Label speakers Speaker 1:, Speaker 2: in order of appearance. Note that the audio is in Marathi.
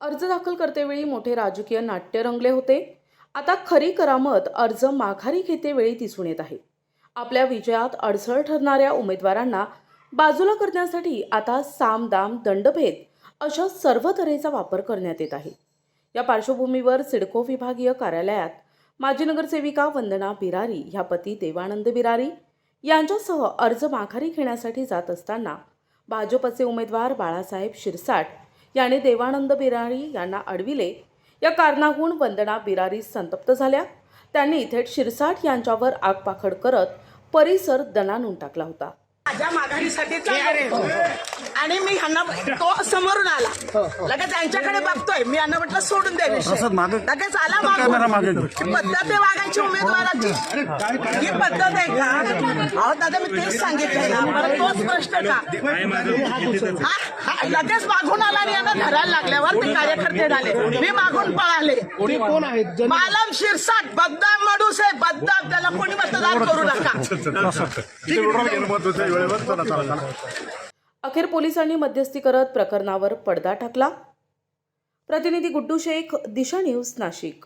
Speaker 1: अर्ज दाखल करतेवेळी मोठे राजकीय नाट्य रंगले होते. आता खरी करामत अर्ज माघारी घेतेवेळी दिसून येत आहे. आपल्या विजयात अडसळ ठरणाऱ्या उमेदवारांना बाजूला करण्यासाठी आता साम दाम दंडभेद अशा सर्व तऱ्हेचा वापर करण्यात येत आहे. या पार्श्वभूमीवर सिडको विभागीय कार्यालयात माजी नगरसेविका वंदना बिरारी ह्या पती देवानंद बिरारी यांच्यासह अर्ज माघारी घेण्यासाठी जात असताना भाजपचे उमेदवार बाळासाहेब शिरसाट याने देवानंद बिरारी यांना अडविले. या कारणाहून वंदना बिरारी संतप्त झाल्या. त्यांनी थेट शिरसाट यांच्यावर आगपाखड करत परिसर दणानून टाकला होता.
Speaker 2: माझ्या माघारीसाठी होतो. आणि मी ह्यांना तो समोरून आला. लगेच त्यांच्याकडे बघतोय. मी यांना म्हटलं सोडून दे लगेच आला. ही पद्धत आहे वागायची उमेदवाराची. ही पद्धत आहे. का अहो दादा मी तेच सांगितलंय ना. परत तोच प्रश्न का? हा? हा, लगेच मागून आला आणि यांना धरायला लागल्यावर ते कार्यकर्ते झाले. मी मागून पळाले.
Speaker 3: कोण आहेत?
Speaker 2: मालम शिरसाट बद्दाम मडूस आहे. बद्दाम त्याला कोणी मतदान करू
Speaker 1: अखेर पोलिसांनी मध्यस्थी करत प्रकरणावर पडदा टाकला. प्रतिनिधी गुड्डू शेख दिशा न्यूज नाशिक.